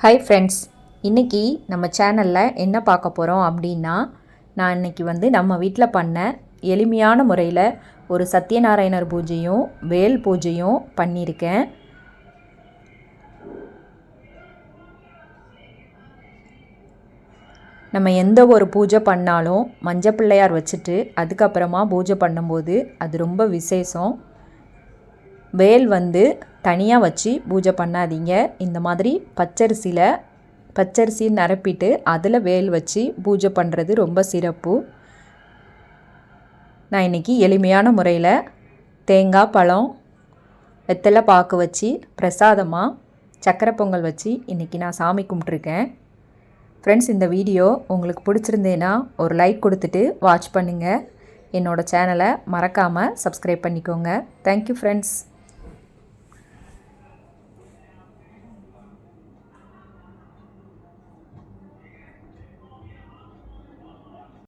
Hi friends இன்றைக்கி நம்ம சேனலில் என்ன பார்க்க போகிறோம் அப்படின்னா நான் இன்றைக்கி வந்து நம்ம வீட்டில் பண்ண எளிமையான முறையில் ஒரு சத்யநாராயணர் பூஜையும் வேல் பூஜையும் பண்ணியிருக்கேன். நம்ம எந்த ஒரு பூஜை பண்ணாலும் மஞ்சள் பிள்ளையார் வச்சுட்டு அதுக்கப்புறமா பூஜை பண்ணும்போது அது ரொம்ப விசேஷம். வேல் வந்து தனியாக வச்சு பூஜை பண்ணாதீங்க. இந்த மாதிரி பச்சரிசியில் பச்சரிசி நிரப்பிட்டு அதில் வேல் வச்சு பூஜை பண்ணுறது ரொம்ப சிறப்பு. நான் இன்றைக்கி எளிமையான முறையில் தேங்காய் பழம் வெத்தலை பாக்கு வச்சு பிரசாதமாக சக்கரை பொங்கல் வச்சு இன்றைக்கி நான் சாமி கும்பிட்ருக்கேன் ஃப்ரெண்ட்ஸ் இந்த வீடியோ உங்களுக்கு பிடிச்சிருந்தேன்னா ஒரு லைக் கொடுத்துட்டு வாட்ச் பண்ணுங்கள் என்னோடய சேனலை மறக்காமல் சப்ஸ்கிரைப் பண்ணிக்கோங்க. Thank you friends